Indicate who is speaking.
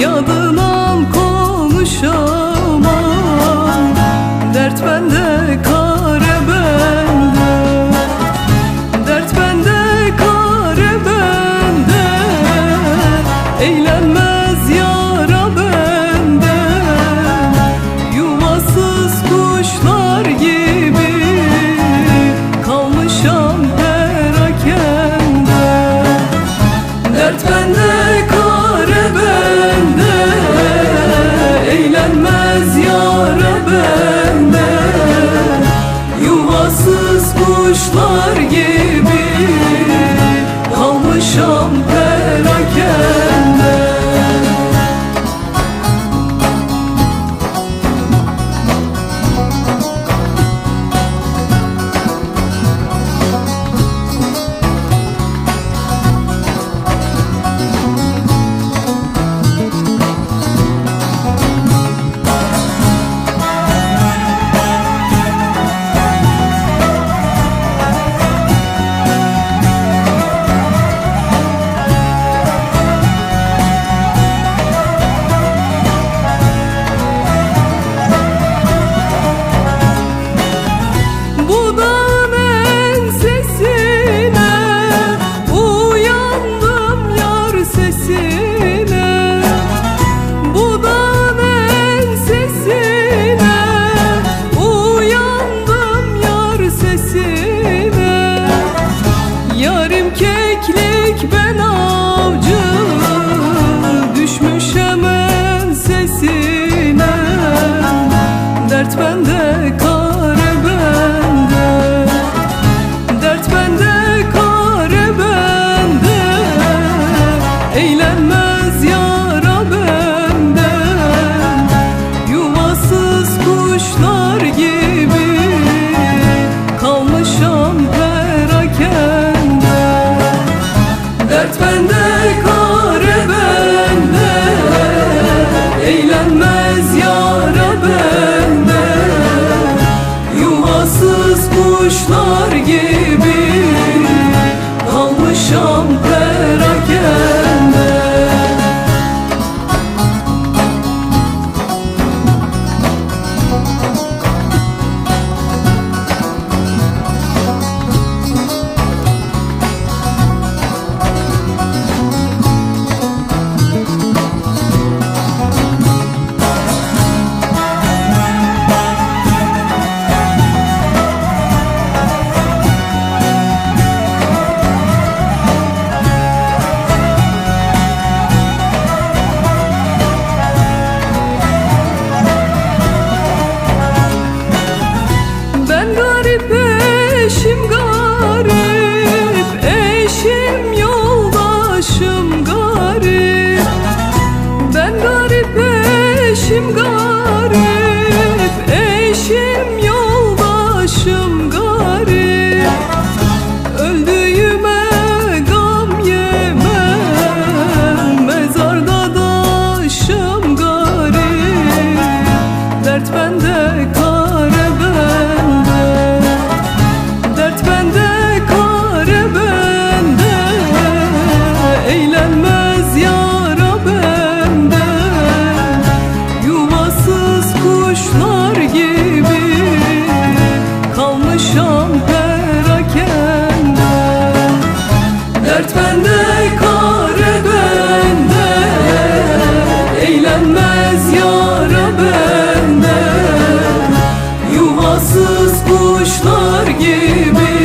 Speaker 1: Yadınam gibi Kalmışam felaket Eğlenmez yara benden Yuvasız kuşlar gibi Kalmışam perakende Dert benden gibi.